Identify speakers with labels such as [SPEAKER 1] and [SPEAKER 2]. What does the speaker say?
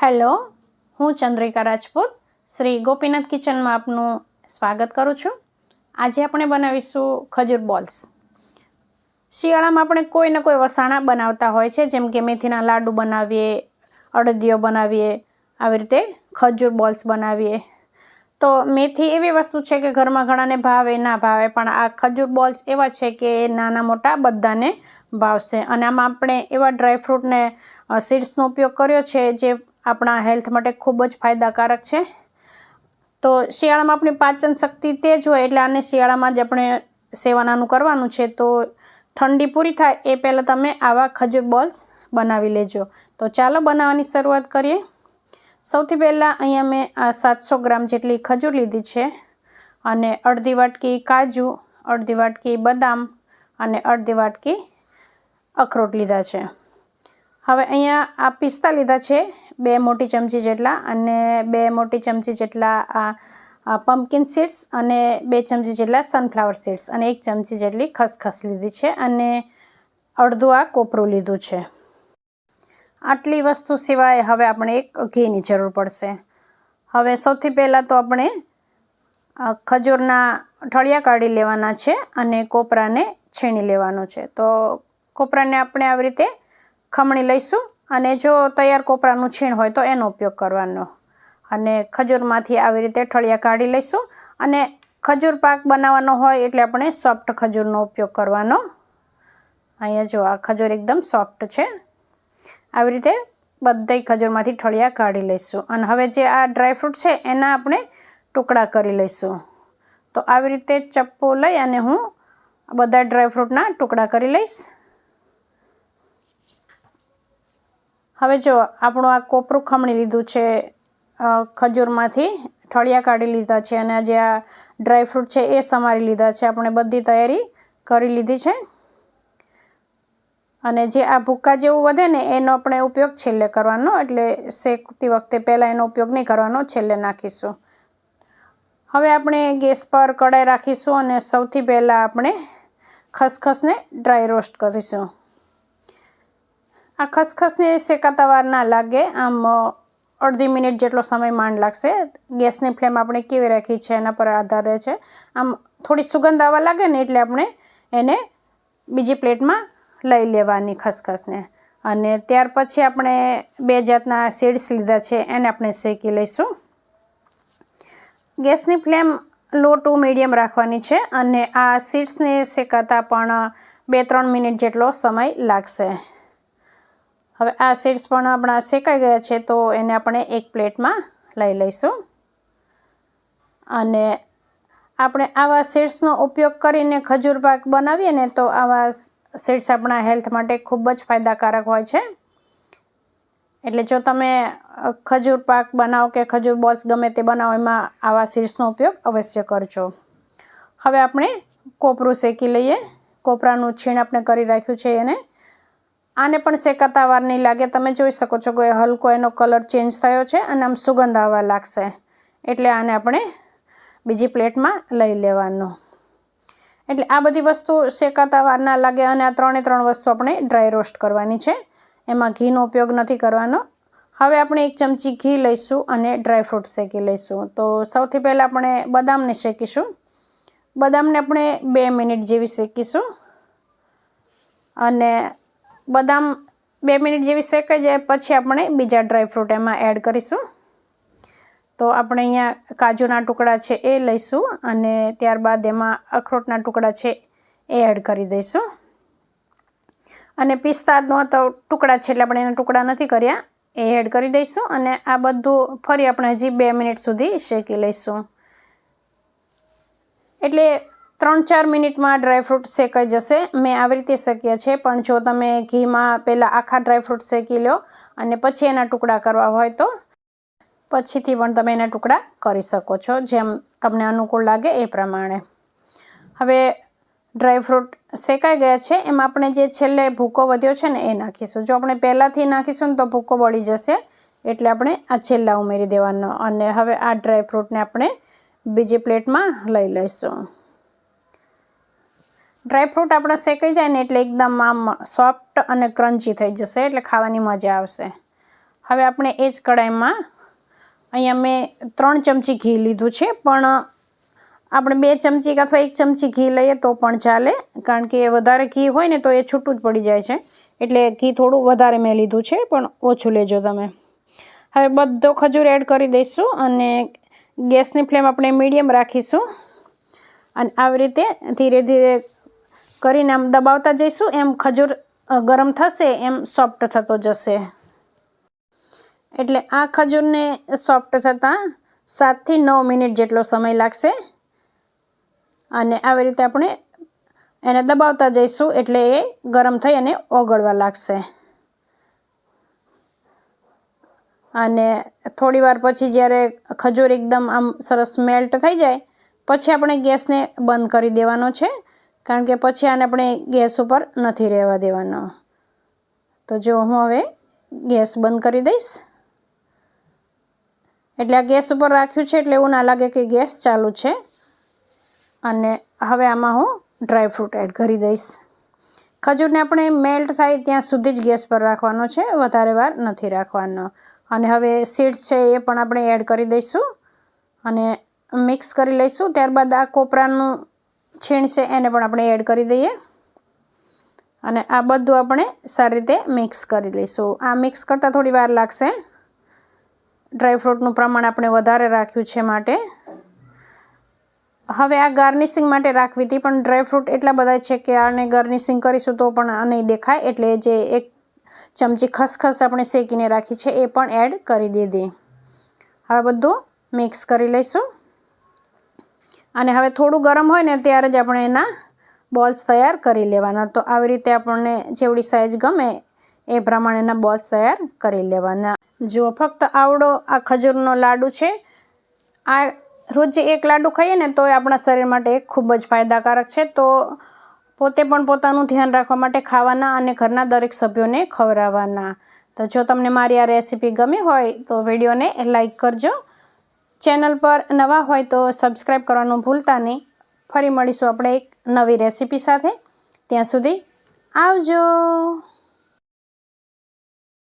[SPEAKER 1] Hello, હું ચંદ્રિકા રાજપૂત. શ્રી ગોપીનાથ કિચનમાં આપનું સ્વાગત કરું છું. આજે આપણે બનાવીશું ખજૂર બોલ્સ. શિયાળામાં આપણે કોઈ ને કોઈ વસાણા બનાવતા હોય છે, જેમ કે મેથીના લાડુ બનાવીએ, અડદિયો બનાવીએ, આવી રીતે ખજૂર બોલ્સ બનાવીએ. તો મેથી એવી વસ્તુ છે કે ઘરમાં ઘણાને ભાવે, ના ભાવે, પણ આ ખજૂર બોલ્સ એવા છે કે નાના મોટા બધાને ભાવશે. અને આમાં આપણે એવા ડ્રાયફ્રૂટને સીડ્સનો ઉપયોગ કર્યો છે, જે આપણા હેલ્થ માટે ખૂબ જ ફાયદાકારક છે. તો શિયાળામાં આપણી પાચન શક્તિ તેજ હોય એટલે આને શિયાળામાં જ આપણે સેવનાનું કરવાનું છે. તો ઠંડી પૂરી થાય એ પહેલાં તમે આવા ખજૂર બોલ્સ બનાવી લેજો. તો ચાલો બનાવવાની શરૂઆત કરીએ. સૌથી પહેલાં અહીંયા મેં આ સાતસો ગ્રામ જેટલી ખજૂર લીધી છે અને અડધી વાટકી કાજુ, અડધી વાટકી બદામ અને અડધી વાટકી અખરોટ લીધા છે. હવે અહીંયા આ પિસ્તા લીધા છે, બે મોટી ચમચી જેટલા અને બે મોટી ચમચી જેટલા આ પમ્પકિન સીડ્સ અને બે ચમચી જેટલા સનફ્લાવર સીડ્સ અને એક ચમચી જેટલી ખસખસ લીધી છે અને અડધું આ કોપરું લીધું છે. આટલી વસ્તુ સિવાય હવે આપણે એક ઘીની જરૂર પડશે. હવે સૌથી પહેલાં તો આપણે ખજૂરના ઠળિયા કાઢી લેવાના છે અને કોપરાને છીણી લેવાનું છે. તો કોપરાને આપણે આવી રીતે ખમણી લઈશું અને જો તૈયાર કોપરાનું છીણ હોય તો એનો ઉપયોગ કરવાનો. અને ખજૂરમાંથી આવી રીતે ઠળિયા કાઢી લઈશું અને ખજૂર પાક બનાવવાનો હોય એટલે આપણે સોફ્ટ ખજૂરનો ઉપયોગ કરવાનો. અહીંયા જો આ ખજૂર એકદમ સોફ્ટ છે. આવી રીતે બધા ખજૂરમાંથી ઠળિયા કાઢી લઈશું. અને હવે જે આ ડ્રાયફ્રૂટ છે એના આપણે ટુકડા કરી લઈશું. તો આવી રીતે ચપ્પુ લઈ અને હું બધા ડ્રાયફ્રૂટના ટુકડા કરી લઈશ. હવે જો આપણું આ કોપરું ખમણી લીધું છે ખજૂરમાંથી, ઠળિયા કાઢી લીધા છે અને જે આ ડ્રાયફ્રૂટ છે એ સમારી લીધા છે. આપણે બધી તૈયારી કરી લીધી છે. અને જે આ ભૂક્કા જેવું વધે ને એનો આપણે ઉપયોગ છેલ્લે કરવાનો, એટલે શેકતી વખતે પહેલાં એનો ઉપયોગ નહીં કરવાનો, છેલ્લે નાખીશું. હવે આપણે ગેસ પર કઢાઈ રાખીશું અને સૌથી પહેલાં આપણે ખસખસને ડ્રાય રોસ્ટ કરીશું. આ ખસખસને શેકાતા વાર ના લાગે. આમ અડધી મિનિટ જેટલો સમય માંડ લાગશે. ગેસની ફ્લેમ આપણે કેવી રાખી છે એના પર આધારે છે. આમ, થોડી સુગંધ આવવા લાગે ને એટલે આપણે એને બીજી પ્લેટમાં લઈ લેવાની ખસખસને. અને ત્યાર પછી આપણે બે જાતના સીડ્સ લીધા છે, એને આપણે શેકી લઈશું. ગેસની ફ્લેમ લો ટુ મીડિયમ રાખવાની છે અને આ સીડ્સને શેકાતા પણ બે ત્રણ મિનિટ જેટલો સમય લાગશે. હવે આ સીડ્સ પણ આપણા શેકાઈ ગયા છે, તો એને આપણે એક પ્લેટમાં લઈ લઈશું. અને આપણે આવા સીડ્સનો ઉપયોગ કરીને ખજૂર પાક બનાવીએ ને, તો આવા સીડ્સ આપણા હેલ્થ માટે ખૂબ જ ફાયદાકારક હોય છે. એટલે જો તમે ખજૂર પાક બનાવો કે ખજૂર બોલ્સ ગમે તે બનાવો, એમાં આવા સીડ્સનો ઉપયોગ અવશ્ય કરજો. હવે આપણે કોપરું શેકી લઈએ. કોપરાનું છીણ આપણે કરી રાખ્યું છે એને. આને પણ શેકાતા વાર નહીં લાગે. તમે જોઈ શકો છો કે હલકો એનો કલર ચેન્જ થયો છે અને આમ સુગંધ આવવા લાગશે. એટલે આને આપણે બીજી પ્લેટમાં લઈ લેવાનું. એટલે આ બધી વસ્તુ શેકાતા વાર ના લાગે અને આ ત્રણે ત્રણ વસ્તુ આપણે ડ્રાય રોસ્ટ કરવાની છે. એમાં ઘીનો ઉપયોગ નથી કરવાનો. હવે આપણે એક ચમચી ઘી લઈશું અને ડ્રાયફ્રૂટ શેકી લઈશું. તો સૌથી પહેલાં આપણે બદામને શેકીશું. બદામને આપણે બે મિનિટ જેવી શેકીશું. અને બદામ બે મિનિટ જેવી શેકાઈ જાય, પછી આપણે બીજા ડ્રાયફ્રૂટ એમાં એડ કરીશું. તો આપણે અહીંયા કાજુના ટુકડા છે એ લઈશું અને ત્યારબાદ એમાં અખરોટના ટુકડા છે એ એડ કરી દઈશું. અને પિસ્તાનો તો ટુકડા છે એટલે આપણે એના ટુકડા નથી કર્યા, એ એડ કરી દઈશું અને આ બધું ફરી આપણે હજી બે મિનિટ સુધી શેકી લઈશું. એટલે ત્રણ ચાર મિનિટમાં ડ્રાયફ્રૂટ શેકાઈ જશે. મેં આવી રીતે શેક્યા છે, પણ જો તમે ઘીમાં પહેલાં આખા ડ્રાયફ્રૂટ શેકી લો અને પછી એના ટુકડા કરવા હોય તો પછીથી પણ તમે એના ટુકડા કરી શકો છો, જેમ તમને અનુકૂળ લાગે એ પ્રમાણે. હવે ડ્રાયફ્રૂટ શેકાઈ ગયા છે, એમાં આપણે જે છેલ્લે ભૂકો વધ્યો છે ને એ નાખીશું. જો આપણે પહેલાંથી નાખીશું ને તો ભૂકો બળી જશે, એટલે આપણે આ છેલ્લા ઉમેરી દેવાનો. અને હવે આ ડ્રાયફ્રૂટને આપણે બીજી પ્લેટમાં લઈ લઈશું. ડ્રાયફ્રૂટ આપણે શેકાઈ જાય ને એટલે એકદમ આમ સોફ્ટ અને ક્રન્ચી થઈ જશે એટલે ખાવાની મજા આવશે. હવે આપણે એ જ કઢાઈમાં અહીંયા મેં ત્રણ ચમચી ઘી લીધું છે, પણ આપણે બે ચમચી અથવા એક ચમચી ઘી લઈએ તો પણ ચાલે, કારણ કે વધારે ઘી હોય ને તો એ છૂટું જ પડી જાય છે. એટલે ઘી થોડું વધારે મેં લીધું છે, પણ ઓછું લેજો તમે. હવે બધો ખજૂર એડ કરી દઈશું અને ગેસની ફ્લેમ આપણે મીડિયમ રાખીશું. અને આવી રીતે ધીરે ધીરે કરીને આમ દબાવતા જઈશું. એમ ખજૂર ગરમ થશે, એમ સોફ્ટ થતો જશે. એટલે આ ખજૂરને સોફ્ટ થતાં સાતથી નવ મિનિટ જેટલો સમય લાગશે. અને આવી રીતે આપણે એને દબાવતા જઈશું એટલે એ ગરમ થઈ અને ઓગળવા લાગશે. અને થોડી વાર પછી જ્યારે ખજૂર એકદમ આમ સરસ મેલ્ટ થઈ જાય, પછી આપણે ગેસને બંધ કરી દેવાનો છે. કારણ કે પછી આને આપણે ગેસ ઉપર નથી રહેવા દેવાનો. તો જો હું હવે ગેસ બંધ કરી દઈશ. એટલે આ ગેસ ઉપર રાખ્યું છે એટલે એવું ના લાગે કે ગેસ ચાલુ છે. અને હવે આમાં હું ડ્રાયફ્રૂટ એડ કરી દઈશ. ખજૂરને આપણે મેલ્ટ થાય ત્યાં સુધી જ ગેસ પર રાખવાનો છે, વધારે વાર નથી રાખવાનો. અને હવે સીડ્સ છે એ પણ આપણે એડ કરી દઈશું. અને મિક્સ કરી લઈશું. ત્યારબાદ આ કોપરાનું છીણ છે એને પણ આપણે એડ કરી દઈએ. અને આ બધું આપણે સારી રીતે મિક્સ કરી લઈશું. આ મિક્સ કરતાં થોડી વાર લાગશે. ડ્રાયફ્રૂટનું પ્રમાણ આપણે વધારે રાખ્યું છે માટે. હવે આ ગાર્નિશિંગ માટે રાખવી હતી, પણ ડ્રાયફ્રૂટ એટલા બધા છે કે આને ગાર્નિશિંગ કરીશું તો પણ આ નહીં દેખાય. એટલે જે એક ચમચી ખસખસ આપણે શેકીને રાખી છે, એ પણ એડ કરી દીધી. હવે બધું મિક્સ કરી લઈશું. અને હવે થોડું ગરમ હોય ને ત્યારે જ આપણે એના બોલ્સ તૈયાર કરી લેવાના. તો આવી રીતે આપણને જેવડી સાઇઝ ગમે એ પ્રમાણેના બોલ્સ તૈયાર કરી લેવાના. જુઓ, ફક્ત આવડો આ ખજૂરનો લાડુ છે. આ રોજ એક લાડુ ખાઈએ ને તો એ આપણા શરીર માટે ખૂબ જ ફાયદાકારક છે. તો પોતે પણ પોતાનું ધ્યાન રાખવા માટે ખાવાના અને ઘરના દરેક સભ્યોને ખવડાવવાના. તો જો તમને મારી આ રેસીપી ગમી હોય તો વિડીયોને લાઈક કરજો. ચેનલ પર નવા હોય તો સબસ્ક્રાઈબ કરવાનું ભૂલતા નહીં. ફરી મળીશું આપણે એક નવી રેસીપી સાથે. ત્યાં સુધી આવજો.